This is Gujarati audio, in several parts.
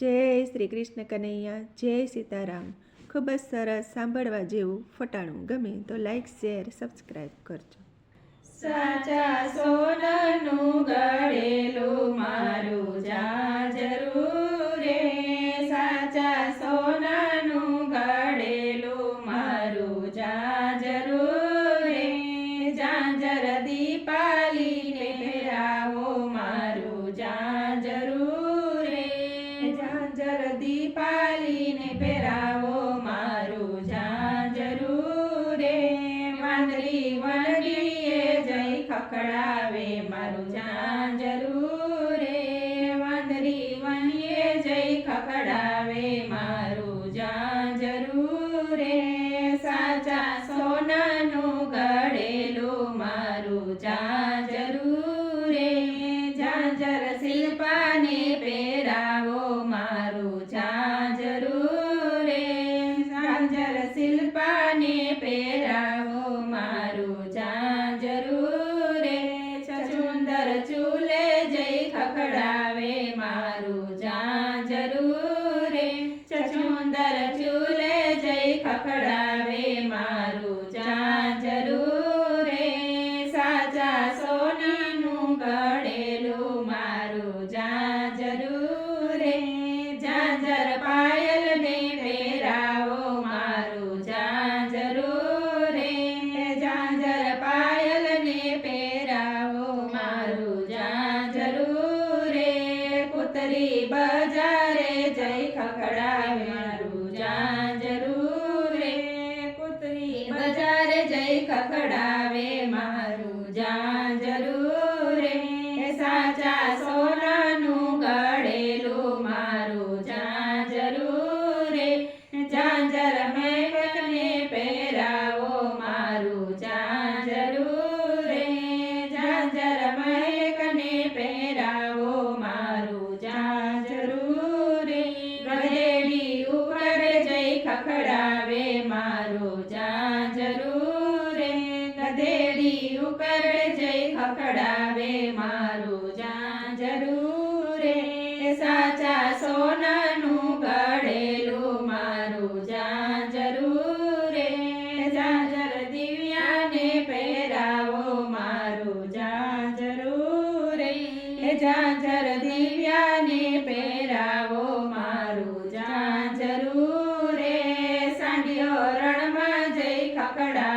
જય શ્રી કૃષ્ણ કનૈયા, જય સીતારામ. ખૂબ જ સરસ સાંભળવા જેવું ફટાણું ગમે તો લાઈક શેર સબસ્ક્રાઈબ કરજો. સાચા દીપાલીને પહેરાવો મારું જાજરું રે. વાંદરી વનડીએ જય ખખડાવે મારું જાંજરું જય મારું જાંજરું રે સોનાનું ગળેલું મારું જાંજરું રે જાંજર પાયલ ને પહેરાવો મારું જાંજરું રે જાંજર પાયલ ને પહેરાવો મારું જાંજરું રે પુતરી બજારે જય ખખડાવે મારું જાંજરું ખખડાવે મારું જાંજરું. જઈ જય ખખડાવે મારું જાંજરું રે. સાચા સોનાનું ગળેલું મારું જાંજરું રે. જાજર દિવ્યાને પહેરાવો મારું જાંજરું રે. જાજર દિવ્યાને પહેરાવો મારું જાંજરું રે. સાંડિયો રણમાં જઈ ખખડાવે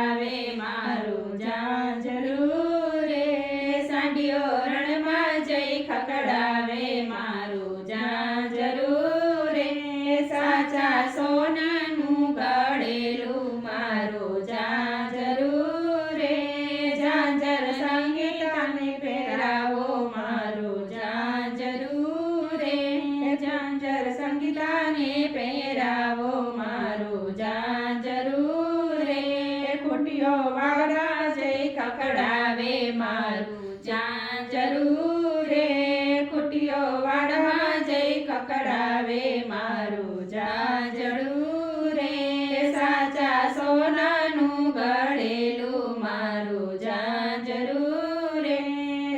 ખખડાવે મારું જાજડું રે. સાચા સોનાનું ગળેલું મારું જાંજરું રે.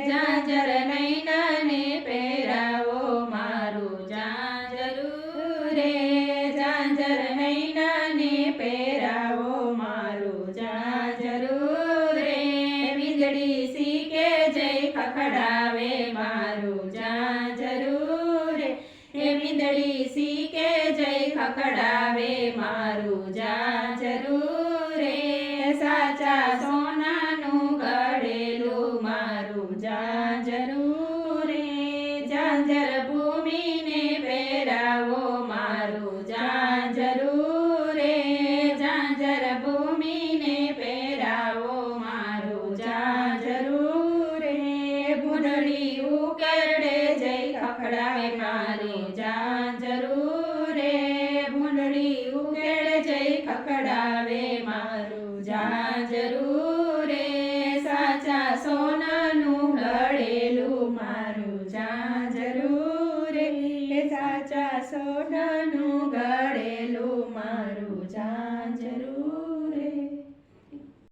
જાંજર નૈનાને પહેરાવો મારું જાંજરું રે. જાંજર નૈનાને પહેરાવો મારું જાંજરું રે. વીજળી શીકે જય ખખડાવે મારું જાંજરું સાચા સોનાનું ગળેલું મારું જાંજરું રે. જાંજર ભૂમિને પહેરાવો મારું જાંજરું રે. જાંજર ભૂમિને પહેરાવો મારું જાંજરું રે. ભૂંડળી ઉકરડે જઈ ખખડાવે મારી જાંજરું રે. ભૂંડળી ઉકેડે જઈ ખખડાવે મારું સોનાનું ઘડેલું મારું જા